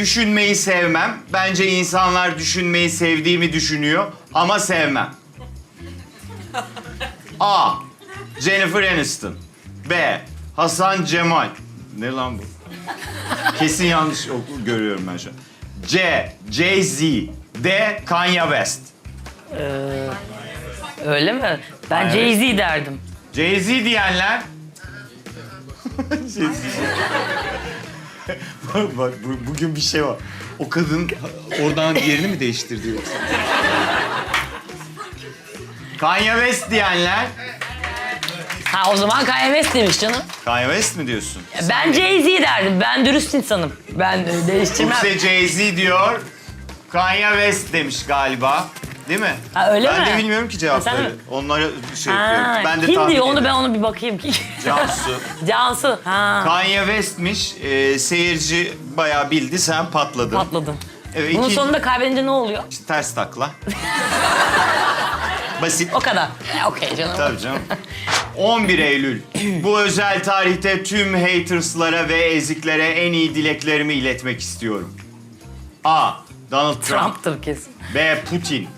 düşünmeyi sevmem. Bence insanlar düşünmeyi sevdiğimi düşünüyor ama sevmem. A. Jennifer Aniston. B. Hasan Cemal. Ne lan bu? Kesin yanlış oku- görüyorum ben şu an. C. Jay-Z. D. Kanye West. Öyle mi? Ben. Jay-Z derdim. Jay-Z diyenler... Jay-Z. Bak, bak bu- bugün bir şey var. O kadın oradan yerini mi değiştirdi yoksa? Kanye West diyenler... Ha o zaman Kanye West demiş canım. Kanye West mi diyorsun? Ben Jay-Z derdim. Ben dürüst insanım. Ben e, değiştirmem. Kimse Jay-Z diyor. Kanye West demiş galiba. Değil mi? Ha, öyle ben mi? de bilmiyorum ki Ha, cevapları. sen mi? Onlara şey Ha, yapıyorum. Ben de kim tahmin diyor onu ben ediyorum. onu bir bakayım. Cansu. Cansu. Ha. Kanye West'miş. Ee, seyirci bayağı bildi. Sen patladın. Patladın. Evet, Bunun iki- sonunda kaybedince ne oluyor? İşte ters takla. Basit. O kadar. E, Okey canım. Tabii canım. 11 Eylül. Bu özel tarihte tüm haterslara ve eziklere en iyi dileklerimi iletmek istiyorum. A. Donald Trump. Trump'tır kesin. B. Putin.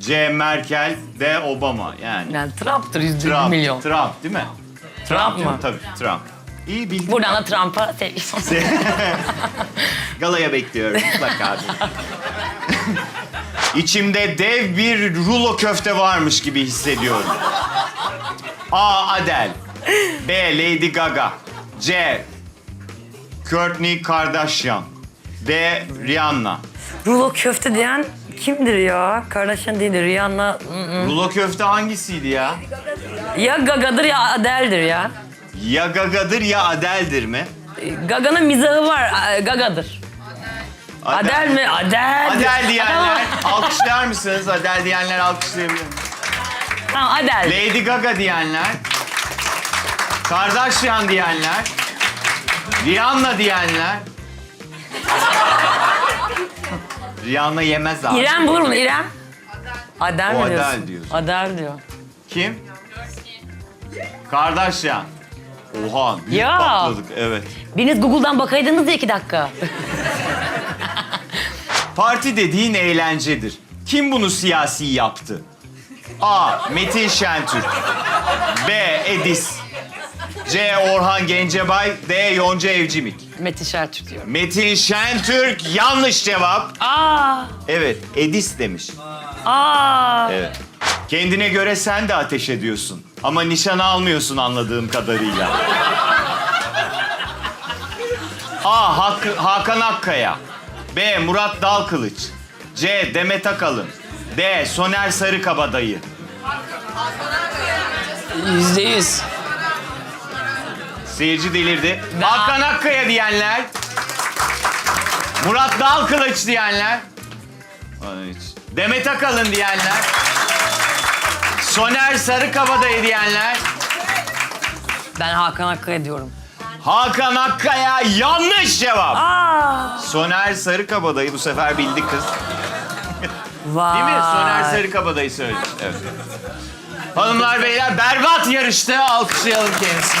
C. Merkel. D. Obama. Yani Yani Trump'tır yüzde Trump. milyon. Trump değil mi? Trump mı? Tabii Trump. İyi bildin. Buradan da Trump'a sevgilim. Galaya bekliyorum mutlaka. İçimde dev bir rulo köfte varmış gibi hissediyorum. A. Adele. B. Lady Gaga. C. Kourtney Kardashian. D. Rihanna. Rulo köfte diyen kimdir ya? Kardashian değildir. Rihanna. Rulo köfte hangisiydi ya? Ya Gaga'dır ya Adele'dir ya. Ya Gaga'dır ya Adele'dir mi? Gaga'nın mizahı var. A- Gaga'dır. Adele mi? Adele. Adele diyenler alkışlar mısınız? Adele diyenler alkışlayabilir mi? Tamam Adele. Lady Gaga diyenler, Kardashian diyenler, Rihanna diyenler. Rihanna yemez abi. İrem bulur mu? İrem? Adele O mi Adele diyorsun? diyorsun. Adele diyor. Kim? Kardashian. Oha, büyük Ya. patladık. Evet. Biriniz Google'dan bakaydınız ya iki dakika. Parti dediğin eğlencedir. Kim bunu siyasi yaptı? A. Metin Şentürk. B. Edis. C. Orhan Gencebay. D. Yonca Evcimik. Metin Şertürk diyorum. Metin Şentürk yanlış cevap. Aa, Evet, Edis demiş. aa. Evet. Kendine göre sen de ateş ediyorsun. Ama nişan almıyorsun anladığım kadarıyla. A. Hak- Hakan Akkaya. B. Murat Dalkılıç. C. Demet Akalın. D. Soner Sarıkabadayı. Yüzde yüz. Seyirci delirdi. Hakan Akkaya diyenler. Murat Dalkılıç diyenler. Hiç. Demet Akalın diyenler. Soner Sarıkabadayı diyenler. Ben Hakan Akkaya diyorum. Hakan Akkaya yanlış cevap. Aa. Soner Sarıkabadayı bu sefer bildi kız. Vay. Değil mi? Soner Sarıkabadayı söylemiş. Evet. Hanımlar beyler berbat yarıştı. Alkışlayalım kendisini.